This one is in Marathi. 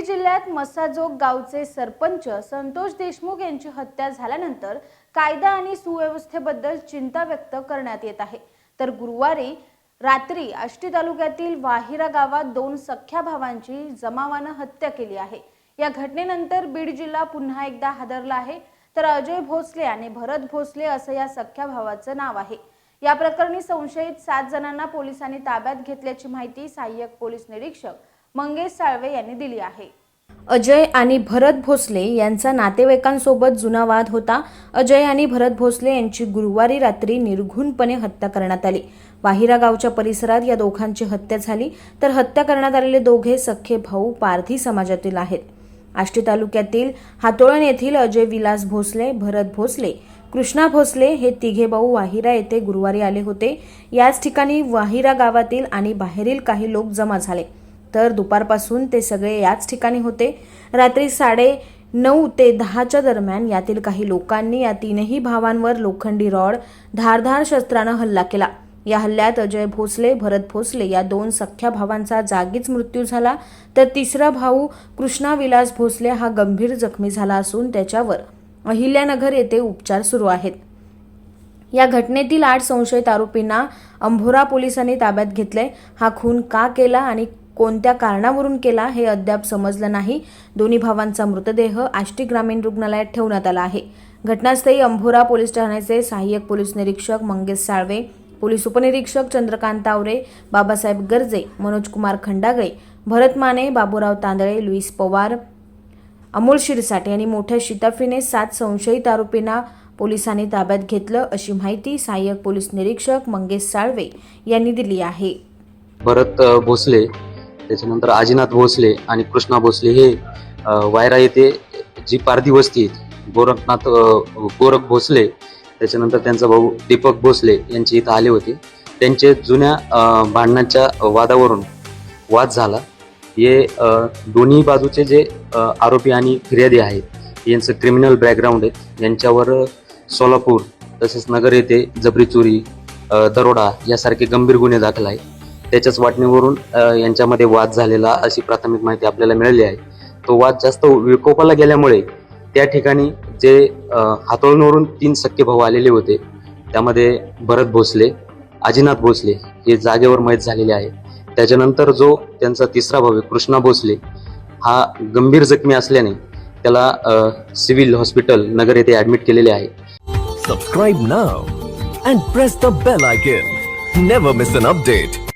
बीड जिल्ह्यात मसाजोग गावचे सरपंच संतोष देशमुख यांची हत्या झाल्यानंतर कायदा आणि सुव्यवस्थेबद्दल चिंता व्यक्त करण्यात येत आहे. तर गुरुवारी रात्री आष्टी तालुक्यातील वाहिरा गावात दोन सख्या भावांची जमावानं हत्या केली आहे. या घटनेनंतर बीड जिल्हा पुन्हा एकदा हादरला आहे. तर अजय भोसले आणि भरत भोसले असं या सख्या भावाचं नाव आहे. या प्रकरणी संशयित सात जणांना पोलिसांनी ताब्यात घेतल्याची माहिती सहाय्यक पोलीस निरीक्षक मंगेश साळवे यांनी दिली आहे. अजय आणि भरत भोसले यांचा नातेवाईकांसोबत जुना वाद होता. अजय आणि भरत भोसले यांची गुरुवारी रात्री निर्घुणपणे हत्या करण्यात आली. वाहिरा गावच्या परिसरात या दोघांची हत्या झाली. तर हत्या करण्यात आलेले दोघे सख्खे भाऊ पारधी समाजातील आहेत. आष्टी तालुक्यातील हातोळण येथील अजय विलास भोसले भरत भोसले कृष्णा भोसले हे तिघे भाऊ वाहिरा येथे गुरुवारी आले होते. याच ठिकाणी वाहिरा गावातील आणि बाहेरील काही लोक जमा झाले. तर दुपारपासून ते सगळे याच ठिकाणी होते. रात्री साडे नऊ ते दहाच्या दरम्यान यातील काही लोकांनी या तीनही भावांवर लोखंडी रॉड धारधार शस्त्रानं हल्ला केला. या हल्ल्यात अजय भोसले भरत भोसले या दोन सख्ख्या भावांचा जागीच मृत्यू झाला. तर तिसरा भाऊ कृष्णा विलास भोसले हा गंभीर जखमी झाला असून त्याच्यावर अहिल्यानगर येथे उपचार सुरू आहेत. या घटनेतील आठ संशयित आरोपींना अंभोरा पोलिसांनी ताब्यात घेतले हा खून का केला आणि कोणत्या कारणावरून केला हे अद्याप समजलं नाही. दोन्ही भावांचा मृतदेह आष्टी ग्रामीण रुग्णालयात ठेवण्यात आला आहे. घटनास्थळी अंभोरा पोलीस ठाण्याचे सहाय्यक पोलीस निरीक्षक मंगेश साळवे पोलीस उपनिरीक्षक चंद्रकांत तावरे बाबासाहेब गर्जे मनोजकुमार खंडागळे भरत माने बाबूराव तांदळे लुईस पवार अमोल शिरसाटे यांनी मोठ्या शिताफीने सात संशयित आरोपींना पोलिसांनी ताब्यात घेतलं अशी माहिती सहाय्यक पोलीस निरीक्षक मंगेश साळवे यांनी दिली आहे. भरत भोसले त्याच्यानंतर आजीनाथ भोसले आणि कृष्णा भोसले हे वायरा येथे जी पारधी वस्ती आहे, गोरखनाथ गोरख भोसले त्याच्यानंतर त्यांचा भाऊ दीपक भोसले यांचे इथं आले होते. त्यांचे जुन्या भांडणाच्या वादावरून वाद झाला. हे दोन्ही बाजूचे जे आरोपी आणि फिर्यादी आहेत यांचं क्रिमिनल बॅकग्राऊंड आहे यांच्यावर सोलापूर तसेच नगर येथे जबरी चोरी दरोडा यासारखे गंभीर गुन्हे दाखल आहे त्याच्याच वाटणीवरून यांच्यामध्ये वाद झालेला अशी प्राथमिक माहिती आपल्याला मिळाली आहे. तो वाद जास्त विकोपाला गेल्यामुळे त्या ठिकाणी जे अ, हातोळणवरून तीन सख्खे भाऊ आलेले होते त्यामध्ये भरत भोसले आजीनाथ भोसले हे जागेवर मयत झालेले आहे त्याच्यानंतर जो त्यांचा तिसरा भाऊ आहे, कृष्णा भोसले हा गंभीर जखमी असल्याने त्याला सिव्हिल हॉस्पिटल नगर येथे ऍडमिट केलेले आहे. Subscribe now and press the bell icon never miss an update